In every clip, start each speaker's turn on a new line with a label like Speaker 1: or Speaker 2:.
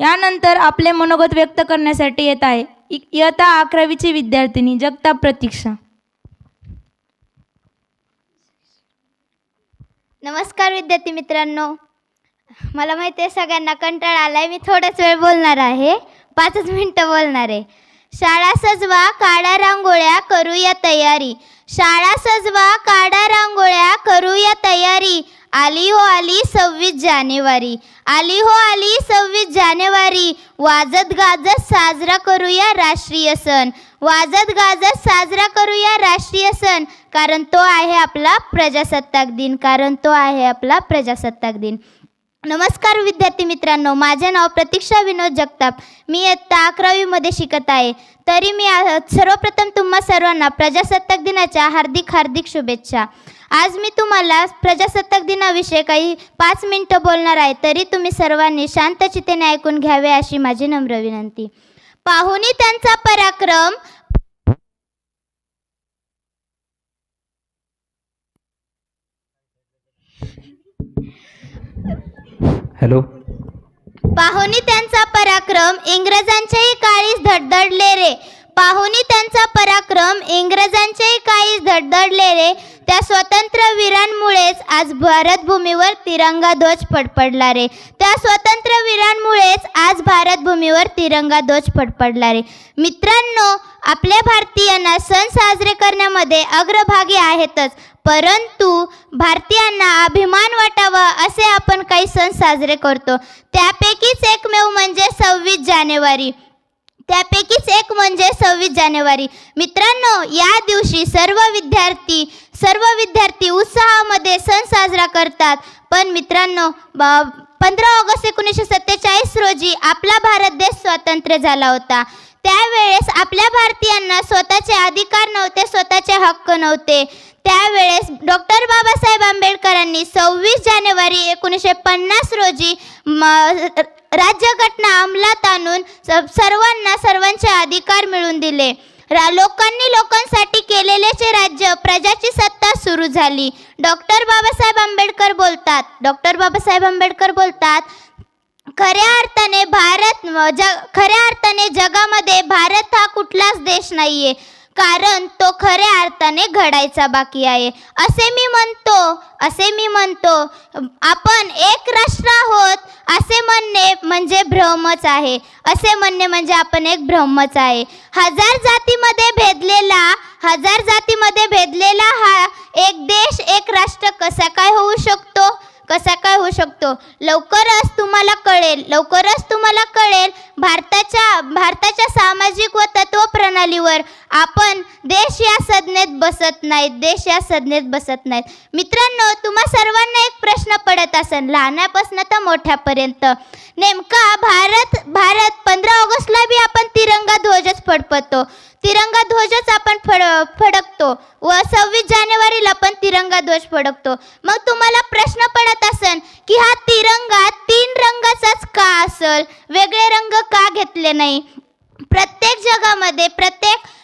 Speaker 1: यानंतर आपले मनोगत व्यक्त करण्यासाठी येत आहे. इ- इयत्ता अकरावीची विद्यार्थिनी जगताप प्रतीक्षा.
Speaker 2: नमस्कार विद्यार्थी मित्रांनो. मला माहिती आहे सगळ्यांना कंटाळा आलाय. मी थोडाच वेळ बोलणार आहे. पाचच मिनटं बोलणार आहे. शाळा सजवा काढा रांगोळ्या करूया तयारी. शाळा सजवा काढा रांगोळ्या करूया तयारी. आली हो आली सव्वीस जानेवारी. आली हो आली सव्वीस जानेवारी. वाजत गाजत साजरा करूया राष्ट्रीय सण. वाजत गाजत साजरा करूया राष्ट्रीय सण. कारण तो आहे आपला प्रजासत्ताक दिन. कारण तो आहे आपला प्रजासत्ताक दिन. नमस्कार विद्यार्थी मित्रांनो माझे नाव प्रतीक्षा विनोद जगताप. मी इयत्ता अकरावीमध्ये शिकत आहे. तरी मी सर्वप्रथम तुम्हा सर्वांना प्रजासत्ताक दिनाच्या हार्दिक हार्दिक शुभेच्छा. आज मी तुम्हाला प्रजासत्ताक दिनाविषयी काही पाच मिनटं बोलणार आहे तरी तुम्ही सर्वांनी शांतचितेने ऐकून घ्यावे अशी माझी नम्र विनंती. पाहुणी त्यांचा पराक्रम.
Speaker 3: हॅलो
Speaker 2: पाहुणी त्यांचा पराक्रम इंग्रजांच्याही काळीस धडधडले रे. पाहुणी त्यांचा पराक्रम इंग्रजांच्याही काळीस धडधडले रे. त्या स्वतंत्र वीरांमुळेच आज भारतभूमीवर तिरंगा ध्वज फडफडला रे. त्या स्वतंत्र वीरांमुळेच आज भारतभूमीवर तिरंगा ध्वज फडफडला रे. मित्रांनो आपल्या भारतीयांना सण साजरे करण्यामध्ये अग्रभागी आहेतच. परंतु भारतीयांना अभिमान वाटावा असे आपण काही सण साजरे करतो. त्यापैकीच एकमेव म्हणजे सव्वीस जानेवारी. त्यापैकीच एक म्हणजे सव्वीस जानेवारी. मित्रांनो या दिवशी सर्व विद्यार्थी सर्व विद्यार्थी उत्साहामध्ये सण साजरा करतात. पण मित्रांनो पंधरा ऑगस्ट एकोणीसशे सत्तेचाळीस रोजी आपला भारत देश स्वातंत्र्य झाला होता. त्यावेळेस आपल्या भारतीयांना स्वतःचे अधिकार नव्हते स्वतःचे हक्क नव्हते. त्यावेळेस डॉक्टर बाबासाहेब आंबेडकरांनी सव्वीस जानेवारी एकोणीसशे पन्नास रोजी म राज्यघटना अंमलात आणून सर्वांना सर्वांचे अधिकार मिळवून दिले. रा लोकांनी लोकांसाठी केलेलेचे राज्य प्रजाची सत्ता सुरू झाली. डॉक्टर बाबासाहेब आंबेडकर बोलतात. डॉक्टर बाबासाहेब आंबेडकर बोलतात खऱ्या अर्थाने भारत जग खऱ्या अर्थाने जगामध्ये भारत हा कुठलाच देश नाहीये. कारण तो खऱ्या अर्थाने घडायचा बाकी आहे. असे मी म्हणतो असे मी म्हणतो आपण एक राष्ट्र आहोत असे म्हणजे भ्रमच आहे. असे म्हणणे म्हणजे आपण एक भ्रमच आहे. हजार जातीमध्ये भेदलेला हजार जातीमध्ये भेदलेला हा एक देश एक राष्ट्र कसा काय होऊ शकतो? कसा काय होऊ शकतो? लवकरच तुम्हाला कळेल लवकरच तुम्हाला कळेल भारताच्या भारताच्या सामाजिक व तत्व प्रणालीवर आपण देश या संज्ञेत बसत नाहीत देश या संज्ञेत बसत नाहीत. मित्रांनो तुम्हा सर्वांना एक प्रश्न पडत असन. लहानापासून तर मोठ्यापर्यंत. नेमका भारत भारत पंधरा ऑगस्टला बी आपण तिरंगा ध्वजच फडफडतो. तिरंगा ध्वजच आपण फड फडकतो. व सव्वीस जानेवारीला पण तिरंगा ध्वज फडकतो. मग तुम्हाला प्रश्न पडत असेल की हा तिरंगा तीन रंगाचाच का असेल? वेगळे रंग का घेतले नाही? प्रत्येक जगामध्ये प्रत्येक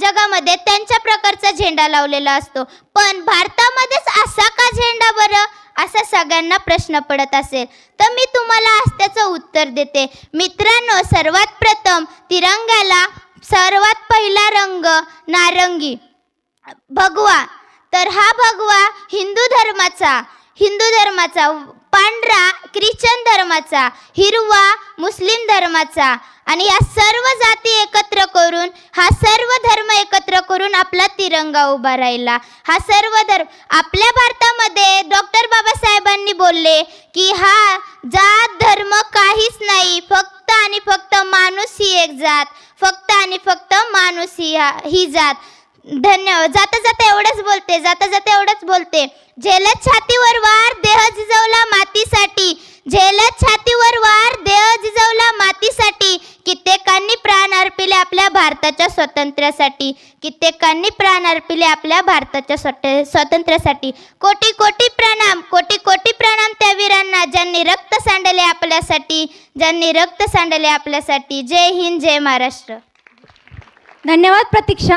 Speaker 2: जगामध्ये त्यांच्या प्रकारचा झेंडा लावलेला असतो. पण भारतामध्येच असा का झेंडा बरं? असा सगळ्यांना प्रश्न पडत असेल तर मी तुम्हाला आज त्याचं उत्तर देते. मित्रांनो सर्वात प्रथम तिरंग्याला सर्वात पहिला रंग नारंगी. भगवा. तर हा भगवा हिंदू धर्माचा हिंदू धर्माचा. पांढरा ख्रिश्चन धर्माचा हिरवा मुस्लिम धर्माचा. आणि या सर्व जाती एकत्र करून हा सर्व धर्म एकत्र करून आपला तिरंगा उभा राहिला. हा सर्व धर्म आपल्या भारतामध्ये डॉक्टर बाबासाहेबांनी बोलले की हा जात धर्म काहीच नाही. फक्त आणि फक्त माणूस ही एक जात. फक्त आणि फक्त माणूस ही हा ही जात. धन्यवाद जाता जाता एवढंच बोलते जाता जाता एवढंच बोलते. झेलत छातीवर वार देह जिजवला मातीसाठी. झेलत छातीवर वार देह जिजवला मातीसाठी. कित्येकांनी प्राण अर्पिले आपल्या भारताच्या स्वातंत्र्यासाठी. कित्येकांनी प्राण अर्पिले आपल्या भारताच्या स्वत- स्वातंत्र्यासाठी. कोटी कोटी प्रणाम कोटी कोटी प्रणाम त्या वीरांना ज्यांनी रक्त सांडले आपल्यासाठी. ज्यांनी रक्त सांडले आपल्यासाठी. जय हिंद जय महाराष्ट्र.
Speaker 1: धन्यवाद प्रतीक्षा.